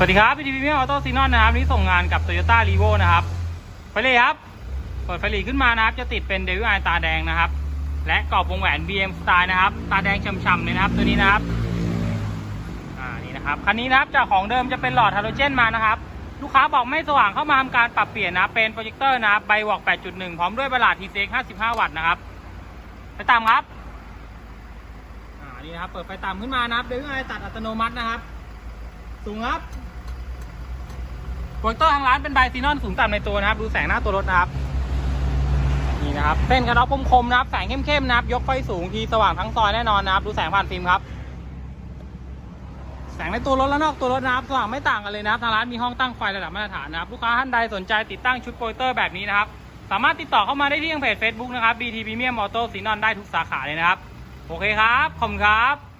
สวัสดีครับพีทีพีเมียออโต้ซีนอนนะครับวันนี้ส่งงานกับ Toyota r e v o นะครับไฟเลยครับ เปิดไฟหลีขึ้นมานะครับ จะติดเป็นเดวิไอตาแดงนะครับ และกรอบวงแหวน BM Style นะครับ ตาแดงช่ำๆเลยนะครับ ตัวนี้นะครับ อ่า นี่นะครับ คันนี้นะครับจากของเดิมจะเป็นหลอดฮาโลเจนมานะครับ ลูกค้าบอกไม่สว่างเข้ามาทำการปรับเปลี่ยนนะเป็นโปรเจคเตอร์นะครับใบวอก 8.1 พร้อมด้วยประหลาด TCX 55 วัตต์นะครับ ไปตามครับ อ่า นี่นะครับ เปิดไฟตามขึ้นมานะครับเดวิไอตัดอัตโนมัตินะครับ สูงครับโปรเจคเตอร์ทางร้านเป็นไบซีนอนสูงต่ำในตัวนะครับ ดูแสงหน้าตัวรถนะครับนี่นะครับเส้นกระน็อกคมๆนะครับ แสงเข้มๆนะครับ ยกไฟสูงทีสว่างทั้งซอยแน่นอนนะครับ ดูแสงผ่านฟิล์มครับ แสงในตัวรถและนอกตัวรถนะครับสว่างไม่ต่างกันเลยนะครับทางร้านมีห้องตั้งไฟระดับมาตรฐานนะครับลูกค้าท่านใดสนใจติดตั้งชุดโปรเจคเตอร์แบบนี้นะครับสามารถติดต่อเข้ามาได้ที่ทางเพจ Facebook นะครับ BT Premium Auto ซีนอนได้ทุกสาขาเลยนะครับ โอเคครับ ขอบคุณครับ